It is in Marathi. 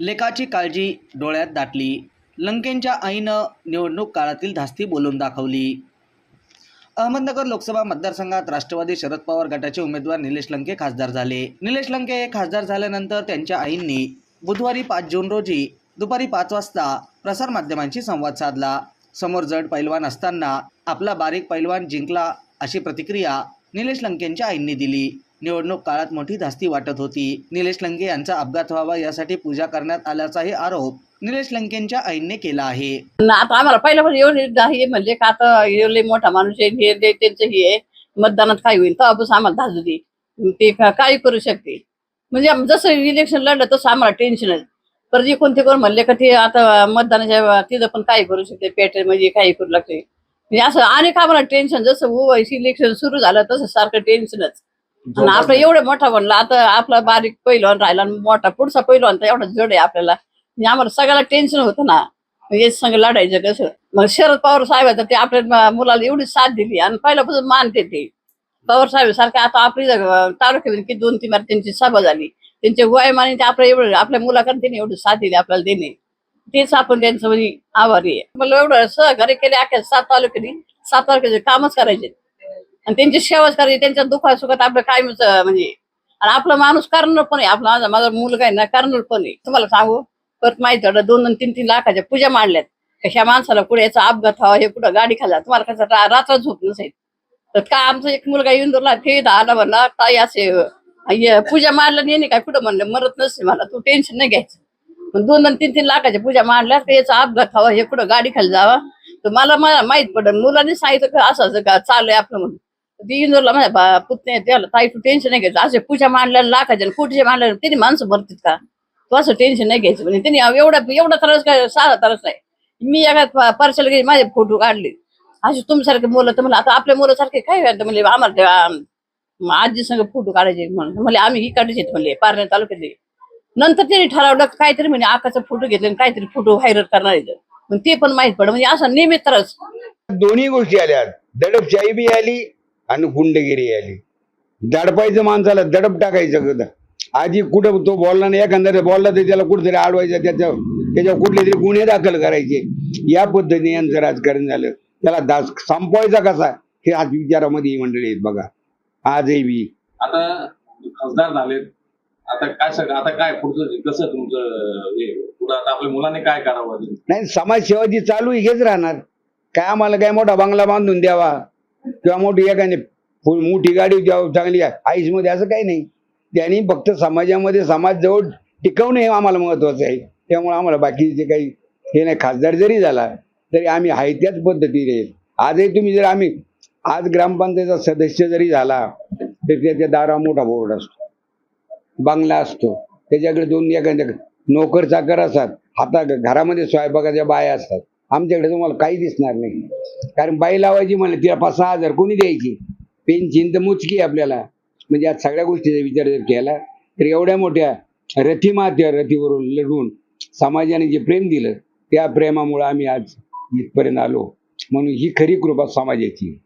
लेकाची काळजी डोळ्यात दाटली. लंकेंच्या आईनं निवडणूक काळातील धास्ती बोलून दाखवली. अहमदनगर लोकसभा मतदारसंघात राष्ट्रवादी शरद पवार गटाचे उमेदवार निलेश लंके खासदार झाले. निलेश लंके हे खासदार झाल्यानंतर त्यांच्या आईंनी बुधवारी पाच जून रोजी दुपारी पाच वाजता प्रसारमाध्यमांशी संवाद साधला. समोर जड पैलवान असताना आपला बारीक पैलवान जिंकला अशी प्रतिक्रिया निलेश लंकेंच्या आईंनी दिली. निवडणूक काळात मोठी धास्ती वाटत होती. निलेश लंके यांचा अपघात व्हावा यासाठी पूजा करण्यात आल्याचाही आरोप निलेश लंकेंच्या आईने केला आहे. आता आम्हाला पहिल्यापासून पण एवढे हे म्हणले का आता एवढे मोठा माणूस आहे हे त्यांचं हे आहे मतदानात काय होईल तेव्हापासून आम्हाला धाजू दे. ते काय करू शकते? म्हणजे जसं इलेक्शन लढलं तसं आम्हाला टेन्शनच पर जे कोणते कोण म्हणले का ते आता मतदानाच्या तिथं पण काय करू शकते पेट म्हणजे काही करू लागते. म्हणजे असं अनेक आम्हाला टेन्शन जसं ओवायसी इलेक्शन सुरू झालं तसं सारखं टेन्शनच आणि आपलं एवढं मोठा म्हणलं आता आपला बारीक पहिलवान राहिला आणि मोठा पुढचा पहिलवान तर एवढा जड आहे आपल्याला. म्हणजे आम्हाला सगळ्याला टेन्शन होतं ना. म्हणजे संग लढायचं कसं? मग शरद पवार साहेब ते आपल्या मुलाला एवढी साथ दिली आणि पहिल्यापासून मानते ते. पवार साहेब सारखे आता आपली अं, तालुक्यामध्ये किती दोन तीन त्यांची सभा झाली. त्यांचे वयमाने ते आपल्या एवढं आपल्या मुलाकडे त्यांनी एवढी साथ दिली आपल्याला देणे. तेच आपण त्यांचं म्हणजे आभारी आहे. मला एवढं सहकार्य केले अख्या सात तालुक्याने. सात तालुक्याचे कामच करायचे. आणि त्यांची सेवाच करायची. त्यांच्या दुःखात सुखात आपलं कायमच म्हणजे आणि आपला माणूस करणार पण आहे. आपला माझा माझा मुलगा आहे ना करणार पण आहे. तुम्हाला सांगू परत माहिती होतं दोन दोन तीन तीन लाखाच्या पूजा मांडल्यात. कशा माणसाला पुढे याचा अपघात व्हावा हे कुठं गाडी खाला तुम्हाला कसं रात्र झोप नसेल. तर का आमचा एक मुलगा येऊन धरला ते आला म्हणला ताई असे पूजा मांडलं नाही काय कुठं म्हणलं? मरत नसते मला तू टेन्शन नाही घ्यायचं. दोन दोन तीन तीन लाखाच्या पूजा मांडल्या तर याचा अपघात व्हावा हे कुठं गाडी खाली जावा? तर मला माहीत पडलं. मुलांनी सांगितलं का असं का चालू आहे आपलं म्हणून. ती इंदोरला माझ्या पुतण्या त्याला ताई तू टेन्शन नाही घ्यायचं. असे पूजा मांडल्या लाखाच्या कोटीच्या मांडल्या त्यांनी माणसं भरतीत का? तू असं टेन्शन नाही घ्यायचं म्हणजे त्यांनी एवढा एवढा त्रास काय साधा त्रास नाही. मी एका पार्सल घ्यायची माझे फोटो काढले. असे तुमच्यासारखे मुलं तर मला आता आपल्या मुलासारखे काय व्हायचं म्हणजे आम्हाला ते, आजी संग फोटो काढायचे म्हणून. म्हणजे आम्ही ही काढायचे म्हणले पारण्या तालुक्यातले. नंतर त्यांनी ठरवलं काहीतरी म्हणजे आकाचा फोटो घेतले आणि काहीतरी फोटो व्हायरल करणार आहेत पण ते पण माहीत पडलं. म्हणजे असं नियमित त्रास दोन्ही गोष्टी आल्या. दडपशाही बी आली आणि गुंडगिरी आली. दडपायचं माणसाला दडप टाकायचं आधी कुठं तो बोलला नाही एखाद्या बोलला तर त्याला कुठेतरी अडवायचं त्याच्या त्याच्यावर कुठले तरी गुन्हे दाखल करायचे. या पद्धतीने यांचं राजकारण झालं. त्याला दास संपवायचा कसा? हे आज विचारामध्ये ही मंडळी आहेत बघा. आजही बी. आता खासदार झालेत. आता काय सगळं आता काय पुढचं कसं तुमचं हे पुढं आता आपल्या मुलांनी काय करावं अजून? नाही समाजसेवा जी चालू आहे हेच राहणार. काय आम्हाला काय मोठा बंगला बांधून द्यावा? किंवा मोठी एखादी फुल मोठी गाडी द्यावं चांगली आईसमध्ये असं काही नाही. त्यांनी फक्त समाजामध्ये समाज जवळ टिकवणं हे आम्हाला महत्वाचं आहे. त्यामुळे आम्हाला बाकीचे काही हे नाही खासदार जरी झाला तरी आम्ही आहे त्याच पद्धतीने. आजही तुम्ही जर आम्ही आज ग्रामपंचायतचा सदस्य जरी झाला तर त्याच्या दारा मोठा बोर्ड असतो. बंगला असतो. त्याच्याकडे दोन एखाद्या नोकर चाकर असतात. हाता घरामध्ये स्वयंपाकाच्या बाया असतात. आमच्याकडे तुम्हाला काही दिसणार नाही. कारण बाई लावायची म्हणलं तिला पाच सहा हजार कोणी द्यायची? पेन्शन तर मोजकी आहे आपल्याला. म्हणजे आज सगळ्या गोष्टीचा विचार जर केला तर एवढ्या मोठ्या रथीमात्या रथीवरून लढून समाजाने जे प्रेम दिलं त्या प्रेमामुळे आम्ही आज इथपर्यंत आलो. म्हणून ही खरी कृपा समाजाची आहे.